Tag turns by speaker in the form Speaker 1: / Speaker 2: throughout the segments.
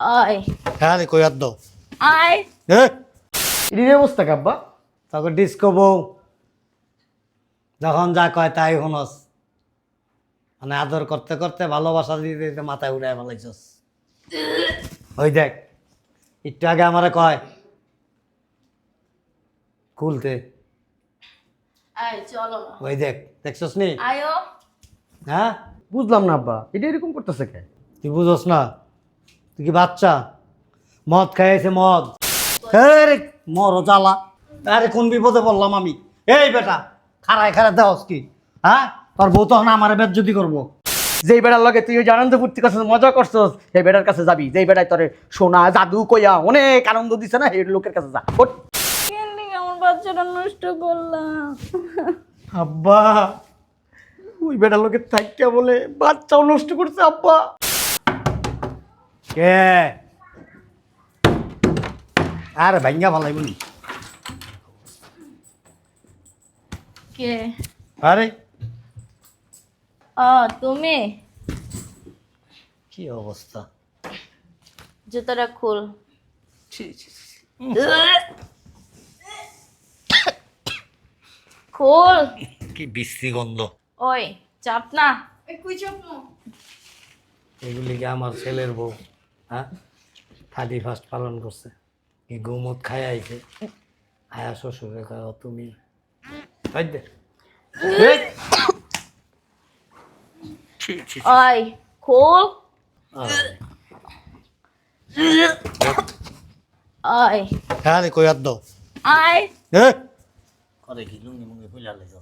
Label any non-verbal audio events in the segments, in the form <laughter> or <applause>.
Speaker 1: আয়
Speaker 2: হ্যাঁ রে কই আর দাও
Speaker 1: আয়
Speaker 2: এ?
Speaker 3: এটির অবস্থা কাব্বা
Speaker 2: তখন ডিস্কো বউ। যখন যা কয় তাই শুনস। মানে আদর করতে করতে ভালোবাসা দিতে দিতে মাথায় উড়াই ফেলাইছস। ওই দেখ একটু আগে আমারে কয় খুলতে
Speaker 1: আয় চলো
Speaker 2: ওই দেখ দেখছস নি?
Speaker 1: আয়ো।
Speaker 2: হ্যাঁ?
Speaker 3: বুঝলাম না আব্বা এটা এরকম করতেছে কে?
Speaker 2: তুই বুঝোস না? তুই কি বাচ্চা? মদ খাইছে মদ। রে মরো জ্বালা। আরে কোন বিপদে পড়লাম আমি? এই বেটা খারায় খারায় দেওয়াস কি? হ্যাঁ? তোর বউ তখন আমার বেদ যদি করব।
Speaker 3: যেই বেড়ার লগে তুই ওই যে আনন্দ ফুর্তি করছিস মজা করছিস সেই বেড়ার কাছে যাবি। যেই বেড়ায় তোরে সোনা জাদু কইয়া অনেক আনন্দ দিছে না সেই লোকের কাছে যা। ওঠ।
Speaker 1: কেন আমার বাচ্চাটা নষ্ট করলাম?
Speaker 3: আব্বা ওই বেড়ার লোকের থাকিয়া বলে বাচ্চাও নষ্ট করছে আব্বা।
Speaker 2: কে আরে ভাঙ্গা ভালাই বলি
Speaker 1: কে
Speaker 2: আরে
Speaker 1: ও তুমি
Speaker 2: কি অবস্থা
Speaker 1: জুতোটা খুল খুল
Speaker 2: কি বিশ্রী গন্ধ
Speaker 1: ওই চাপ না
Speaker 2: এগুলি কি আমার ছেলের বউ হ্যাঁ? থার্টি ফার্স্ট পালন করছে। কি গোমত খাই আইছে। আয়া শ্বশুরে খাও তুমি এই। এই।
Speaker 1: ওই খুল। ওই
Speaker 2: হ্যাঁ রে কই দাও।
Speaker 1: আয়।
Speaker 2: এ করে কি লুঙ্গি মুঙ্গি ফুলা লাইছ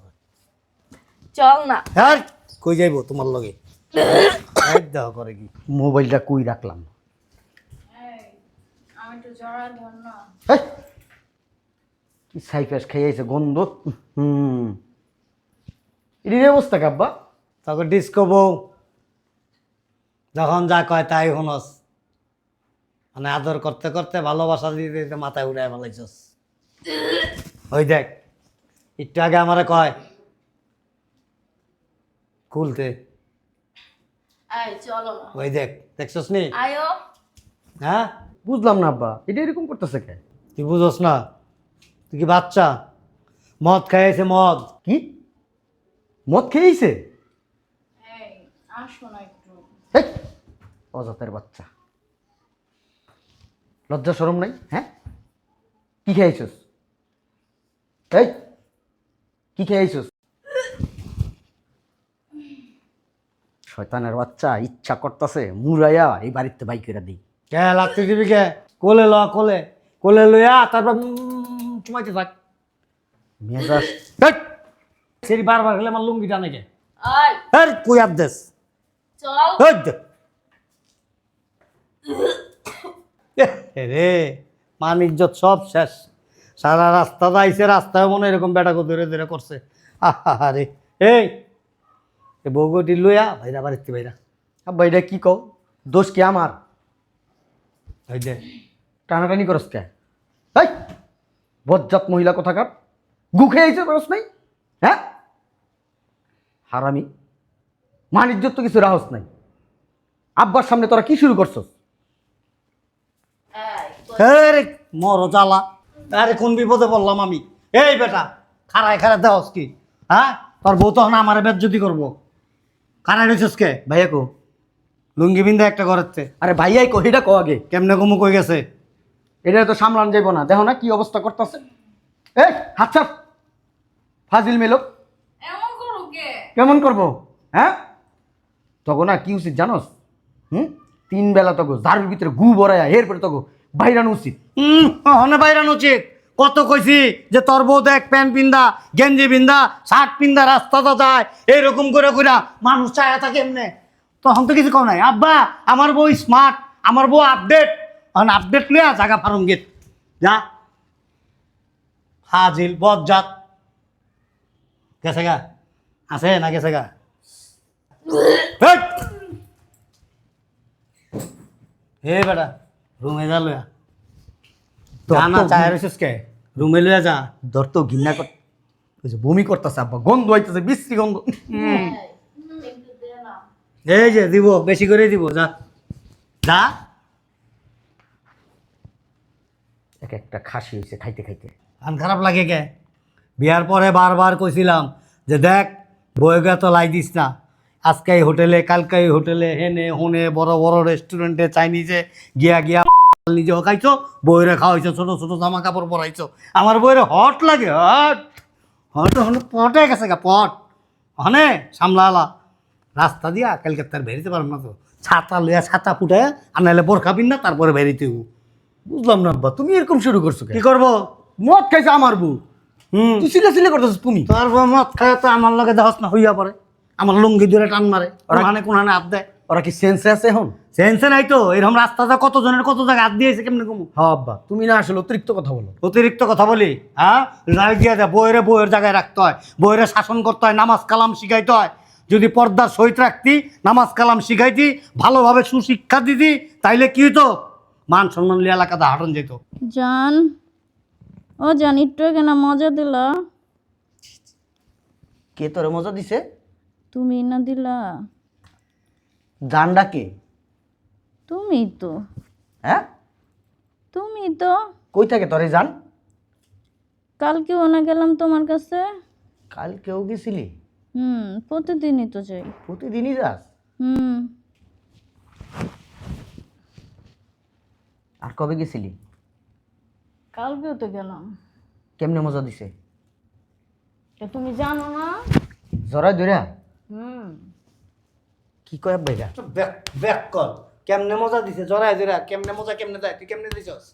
Speaker 1: চল না।
Speaker 2: হ্যাঁ কই যাইবো তোমার লগে? <laughs> দাও করে কি।
Speaker 3: মোবাইলটা কই রাখলাম
Speaker 1: আমি তো জড়া ধর না
Speaker 3: হেই! কি সাইফাস খাইয়াছে গন্ধ? হুম। এটির অবস্থা কাব্বা?
Speaker 2: তখন ডিস্কো বউ। যখন যা কয় তাই শুনস। মানে আদর করতে করতে ভালোবাসা দিতে দিতে মাথায় উড়াই ফেলাইছস। ওই দেখ একটু আগে আমারে কয় খুলতে।
Speaker 1: আয়
Speaker 2: ওই দেখ দেখছস নি? হ্যাঁ?
Speaker 3: বুঝলাম না আব্বা। এটা এরকম করতেছে কে?
Speaker 2: তুই বুঝোস না। তুই কি বাচ্চা? মদ খাইছে মদ।
Speaker 3: কি? মদ খেয়েছে! অজাতের বাচ্চা। লজ্জা সরম নাই? হ্যাঁ? কি খেয়েছিস? এই কি খেয়েছিস? শয়তানের বাচ্চা ইচ্ছা করতেছে মুরাইয়া এই বাড়িতে বাই করে দিই।
Speaker 2: কে লাগতে দিবি কে? কোলে ল কোলে। কোলে লইয়া তারপর উম চুমাইতে থাক।
Speaker 3: মেজাজ
Speaker 2: সেরি বারবার খেলে আমার লুঙ্গি টানে কে? আর কই। এ রে মান ইজ্জত সব শেষ। সারা রাস্তা যাইছে রাস্তায় মনে এরকম বেটাকে ধরে ধরে করছে। আহা রে। এই এ বউগটি লইয়া ভাইরা বাড়িতে ভাইরা
Speaker 3: এটা কি কও? দোষ কি আমার?
Speaker 2: ওই দে
Speaker 3: টানাটানি করস কে? এই বজ্জাত মহিলা কোথাকার? গু খেয়েছে করস নাই? হ্যাঁ? হারামি। মান ইজ্জত তো কিছু রাহস নাই। আব্বার সামনে তোরা কি শুরু করছস?
Speaker 1: এই
Speaker 2: আরে মরো জ্বালা। আরে কোন বিপদে পড়লাম আমি? এই বেটা খারায় খারায় দেওয়াস কি? হ্যাঁ? তোর বউ তখন আমার বেদ যদি করব। খারায় রয়েছিস কে?
Speaker 3: ভাইয়া কো।
Speaker 2: লুঙ্গি বিন্দা একটা করাচ্ছে
Speaker 3: আরে ভাইয়াই কো এটা কো আগে।
Speaker 2: কেমনে কমু কই গেছে?
Speaker 3: এটা তো সামলান যাইব না। দেখো না কি অবস্থা করতেছে। এই হাত ছাড়। ফাজিল মেলো
Speaker 1: এমন করো কে?
Speaker 3: কেমন করব? হ্যাঁ? তখন না কি উচিত জানোস? হুম? তিন বেলা তগো ঝাড়ুর ভিতরে গু বড়াইয়া এরপরে তগো বাইরানো উচিত।
Speaker 2: হুম হনে বাইরান উচিত। কত কইছি যে তোর বউ দেখ প্যান্ট পিন্দা গেঞ্জি পিন্দা শার্ট পিন্দা রাস্তাটা যায়। এরকম করে কইরা মানুষ চায় থাকে এমনে। তখন তো কিছু কম নাই। আব্বা আমার বউ স্মার্ট আমার বউ আপডেট এখন আপডেট লিয়া জাগা ফারুম গেট যা। হাজিল বজ্জাত। গেছে গা? আছে না গেছে গা? হে বেটা রুমে যা লয়া যা না চায় রইছিস কে? রুমে লয়া যা।
Speaker 3: ধর তো ঘৃণা কর বমি করতেছে আব্বা গন্ধ হইতেছে বিশ্রী গন্ধ।
Speaker 1: এই,
Speaker 2: যে দিব বেশি করে দিব যা। যা।
Speaker 3: এক একটা খাসি হয়েছে খাইতে খাইতে।
Speaker 2: কান খারাপ লাগে কে? বিয়ার পরে বারবার কইছিলাম যে দেখ বইগা তো লাই দিস না। আজকে এই হোটেলে কালকে এই হোটেলে হেনে হোনে বড় বড় রেস্টুরেন্টে চাইনিজে গিয়া গিয়া নিজেও খাইছো বইরে খাওয়াইছো ছোট ছোট জামা কাপড় পরাইছো। আমার বইরে হট লাগে হট। হট হন পটে গেছে গা পট। হনে সামলালা। রাস্তা দিয়া কালকে তার বেরিতে পারব না তো। ছাতা লইয়া ছাতা ফুটায় আর নাহলে বোরখা পিন না তারপরে বেরিতে।
Speaker 3: বুঝলাম না আব্বা তুমি এরকম শুরু করছ
Speaker 2: কি করব?
Speaker 3: মদ খাইছে আমার বউ।
Speaker 2: হুম।
Speaker 3: তুই সিলে সিলে করতেছিস তুমি?
Speaker 2: তোর বউ মদ খায় তো আমার লগে দেহস না হইয়া পড়ে। আমার লুঙ্গি ধরে টান মারে
Speaker 3: ওরা-
Speaker 2: কোনখানে হাত দেয়।
Speaker 3: ওরা কি সেন্সে আছে এখন?
Speaker 2: সেন্সে নাই তো এরকম রাস্তাটা কত জনের কত জায়গায় হাত দিয়েছে কেমনে কমু?
Speaker 3: হ্যাঁ আব্বা তুমি না আসলে অতিরিক্ত কথা বলো।
Speaker 2: অতিরিক্ত কথা বলি হ্যাঁ? রায় দিয়ে দেয় বইয়েরে বইয়ের জায়গায় রাখতে হয় বইয়েরে শাসন করতে হয় নামাজ কালাম শিখাইতে হয়। যদি পর্দার সহিত রাখতি নামাজ কালাম শিখাইতি ভালোভাবে সুশিক্ষা দিতি তাইলে কি হতো মান সম্মান লিয়ে এলাকাতে হাঁটন যেত
Speaker 1: জান ও জান একটু কেন মজা দিলা।
Speaker 3: কে তোরে মজা দিছে?
Speaker 1: তুমি না দিলা।
Speaker 3: জানডা কে?
Speaker 1: তুমি তো।
Speaker 3: হ্যাঁ?
Speaker 1: তুমি তো।
Speaker 3: কই থাকে তোরে জান?
Speaker 1: কালকেও না গেলাম তোমার কাছে?
Speaker 3: কাল কেউ গেছিলি?
Speaker 1: হুম প্রতিদিনই তো যাই।
Speaker 3: প্রতিদিনই যাস?
Speaker 1: হুম।
Speaker 3: আর কবে গেছিলি?
Speaker 1: কালকেও তো গেলাম।
Speaker 3: কেমনে মজা দিছে?
Speaker 1: এ তুমি জানো না?
Speaker 3: জরাই ধরা
Speaker 1: হুম।
Speaker 3: কি কয় এটা?
Speaker 2: ব্যাক ব্যাক কর। কেমনে মজা দিছে? জরায় জরা কেমনে মজা কেমনে দেয় তুই কেমনে দিছস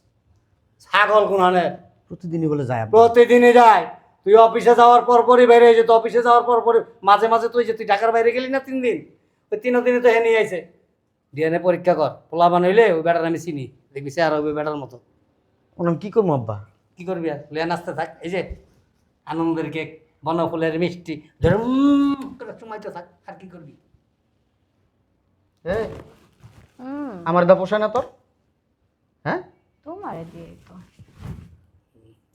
Speaker 2: ছাগল কোনখানে
Speaker 3: প্রতিদিনই বলে যায় আব্বা।
Speaker 2: প্রতিদিনই যায়। তুই অফিসে যাওয়ার পর পরই বাইরে হয়েছে তো অফিসে যাওয়ার পর পরই মাঝে মাঝে তুই যে তুই ঢাকার বাইরে গেলি না তিন দিন? ওই তিনও দিনে তো হেনি আইছে। ডিএনএ পরীক্ষা কর পোলা বানাইলে ওই বেটার আমি চিনি দেখবি সে আর ওই বেটার মতো।
Speaker 3: ওনাম কি করব আব্বা?
Speaker 2: কি করবি আর? লিয়া নাচতে থাক এই যে আনন্দের কেক বনফুলের মিষ্টি করে সময়তে থাক আর কি করবি?
Speaker 3: এই,
Speaker 1: হুম।
Speaker 3: আমার দা পোষায় না তোর? হ্যাঁ?
Speaker 1: তোমারে দিয়ে তো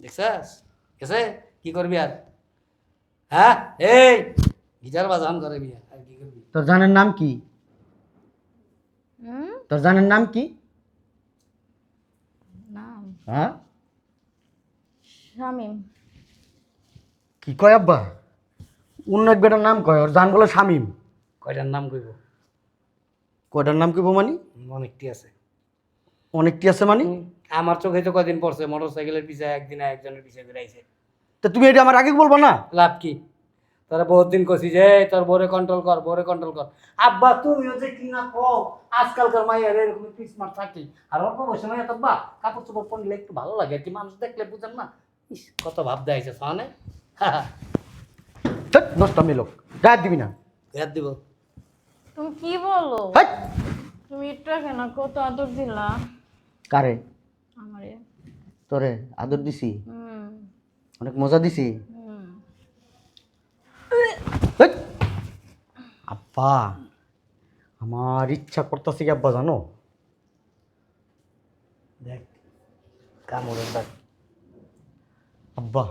Speaker 2: দেখছাস? গেছে? কি করবি আর? হ্যাঁ? এই গিটার বাজান করে বিয়া আর কি করবি?
Speaker 3: তোর জানের নাম কি?
Speaker 1: হুম?
Speaker 3: তোর জানের নাম কি?
Speaker 1: নাম?
Speaker 3: হ্যাঁ?
Speaker 1: শামিম।
Speaker 3: কি কয় আব্বা? অন্য এক বেটার নাম কয় ওর জান বলে শামিম।
Speaker 2: কয়টার নাম কইব?
Speaker 3: কয়টার নাম কইব মানি?
Speaker 2: অনেকটি আছে।
Speaker 3: অনেকটি আছে মানি?
Speaker 2: আমার চোখে তো কদিন পড়ছে মোটর সাইকেলের পিছনে একদিন একজনের পিছিয়ে ঘুরাইছে
Speaker 3: তা তুমি এটা আমার আগে বলবা না?
Speaker 2: লাভ কি? তোরা বহুত দিন কছি যে তোর বোরে কন্ট্রোল কর বোরে কন্ট্রোল কর। আব্বা তুমিও যে কি না কো আজকালকার মাইয়ার এরকম পিসমার থাকি। আর অল্প বয়সে মাইয়া তো বা কাপড় চোপড় পরলে একটু ভালো লাগে। কি মানুষ দেখলে বুঝেন না? ইস কত ভাব দেয়ছে সামনে
Speaker 3: ধ্যাৎ, নষ্ট মেলোক রাত দিবি না।
Speaker 2: ইয়াদ দিব।
Speaker 1: তুমি কি বলো! তুমি একটু কেন কত আদর দিলা?
Speaker 3: কারে?
Speaker 1: আমারে।
Speaker 3: তোরে আদর দিছি?
Speaker 1: হুম।
Speaker 3: অনেক মজা দিছি! আব্বা আমার ইচ্ছা করতেছে কি আব্বা জানো?
Speaker 2: দেখ কামড়ের দাগ।
Speaker 3: আব্বা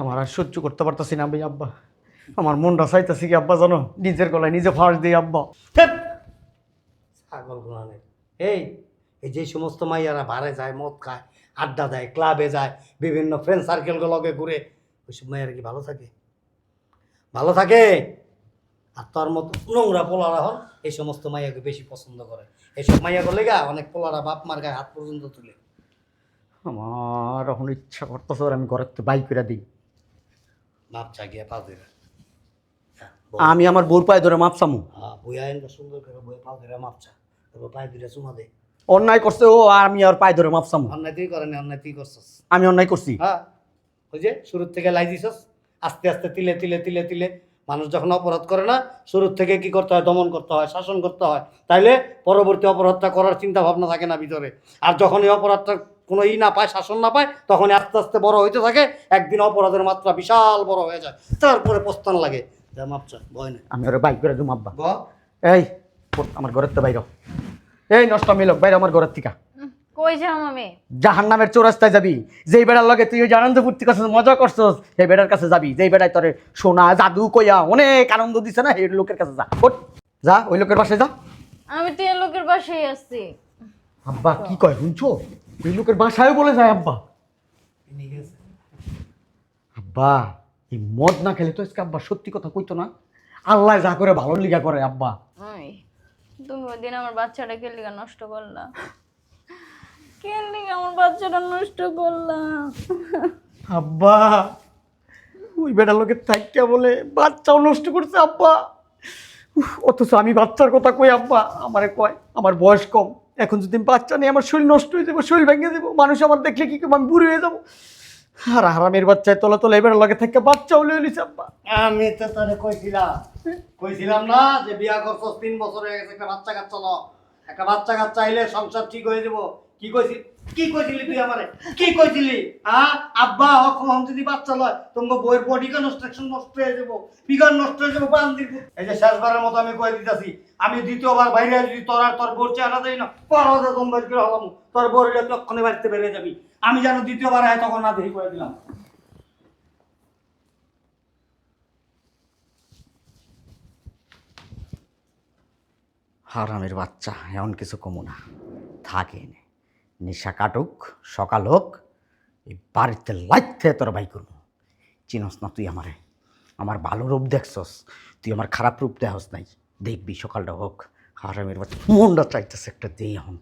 Speaker 3: আমার আর সহ্য করতে পারতাছি না ভাই আব্বা। আমার মনটা চাইতেছে কি আব্বা জানো? নিজের গলায় নিজে ফাঁস দিই আব্বা।
Speaker 2: ছাগল গুলানে। এই এই যে সমস্ত মাইয়ারা বারে যায় মদ খায় আড্ডা দেয় ক্লাবে যায় বিভিন্ন ফ্রেন্ড সার্কেলগুলোকে ঘুরে ওইসব মাইয়ারা কি ভালো থাকে? ভালো থাকে? আর তোর মতো নোংরা পোলারা হন এই সমস্ত মাইয়াকে বেশি পছন্দ করে। এইসব মাইয়া করলে গা অনেক পোলারা বাপ মার গায়ে হাত পর্যন্ত তুলে।
Speaker 3: আমার এখন ইচ্ছা করতেছে আমি ঘরের তো বাইক করে দিই।
Speaker 2: বাপ চা গিয়া পা হ্যাঁ,
Speaker 3: আমি আমার বোর পায়ে ধরে মাপসামু
Speaker 2: হ্যাঁ বইয়া এনে সুন্দর করে বইয়ে পা ধরে মাপচা তারপর পায়ে দুটা চুমা দে।
Speaker 3: অন্যায় করছে ও আর আমি আর পায়ে ধরে মাপসামু
Speaker 2: অন্যায় তুই করেনি অন্যায় তুই করছস।
Speaker 3: আমি অন্যায় করছি।
Speaker 2: হ্যাঁ ওই যে শুরুর থেকে লাই দিছস আস্তে আস্তে তিলে তিলে তিলে তিলে। মানুষ যখন অপরাধ করে না শুরুর থেকে কি করতে হয়? দমন করতে হয় শাসন করতে হয়। তাইলে পরবর্তী অপরাধটা করার চিন্তা ভাবনা থাকে না ভিতরে। আর যখন এই অপরাধটা কোনো ই না পায় শাসন না পায় তখন আস্তে আস্তে বড় হইতে থাকে। একদিন অপরাধের মাত্রা বিশাল বড় হয়ে যায়। তারপরে প্রস্থান লাগে। যা মাপচা ভয় নেই।
Speaker 3: আমি ওর বাইক করে দিম আব্বা
Speaker 2: ব।
Speaker 3: এই আমার ঘরের তো বাইর। এই নষ্ট মিলক বাইরে আমার ঘরের থেকে।
Speaker 1: কই যাও আমি?
Speaker 3: চৌরাস্তায় যাবি। যেই বেড়ার লগে তুই ওই যে আনন্দ ফুর্তি করছিস মজা করছিস সেই বেড়ার কাছে যাবি। যেই বেড়ায় তোরে সোনা জাদু কইয়া অনেক আনন্দ দিছে না এই লোকের কাছে যা। ওঠ, যা ওই লোকের বাসায় যা।
Speaker 1: আমি তো এই লোকের বাসায় আসছি
Speaker 3: আব্বা কি কয় শুনছো? এই লোকের বাসায় বলে যায় আব্বা। আব্বা এই মদ না খেলে তো আজকে আব্বা সত্যি কথা কইতো না। আল্লাহ যা করে ভালো লিগা করে আব্বা।
Speaker 1: ওই তুমি ওই দিন আমার বাচ্চাটা কে লিগা নষ্ট করলা। কে লিগা আমার বাচ্চাটা নষ্ট করলা।
Speaker 3: আব্বা, ওই বেটা লোকের থাইকা বলে বাচ্চাও নষ্ট করছে আব্বা। অথচ আমি বাচ্চার কথা কই আব্বা, আমারে কয়, আমার বয়স কম। এখন যদি বাচ্চা নেই, আমার শরীর নষ্ট হয়ে যাব, শরীর ভেঙে যাব, মানুষ আমার দেখলে কি আমি বুড়ি হয়ে যাব। আর হারামের বাচ্চায় তোলা তোলা এবার লগে থেকে বাচ্চা নিছে আব্বা
Speaker 2: আমি তো তোরে কইছিলাম। কইছিলাম না যে বিয়া করছস, তিন বছর হয়ে গেছে, একটা বাচ্চা কাচ্চা ল। একটা বাচ্চা কাচ্চা আইলে সংসার ঠিক হয়ে যাব। কি কইছিলি কি কইছিলি তুই আমারে? কি কইছিলি? হ্যাঁ আব্বা যদি বাচ্চা লয়, তোমার বইয়ের বডি নষ্ট হয়ে যাব। নষ্ট হয়ে যাব এই যে শেষবারের মতো আমি কই দিতেছি, আমি দ্বিতীয়বার বাইরে যদি তোর আর তোর বোর চেহারা না। পড়া দে তোম করে হলাম। তোর বোর লক্ষণে যাবি। আমি যেন দ্বিতীয়বার হয় তখন না দেখি করে দিলাম।
Speaker 3: হারামের বাচ্চা, এমন কিছু কমু না। থাকে এনে। নেশা কাটুক, সকাল হোক, এই বাড়িতে লাইতে তোর বাই করব চিনস না তুই আমারে। আমার ভালো রূপ দেখছস, তুই আমার খারাপ রূপ দেখস নাই। দেখবি সকালটা হোক, হারামের বাচ্চা। মনটা চাইতেছে একটা দেই এখন।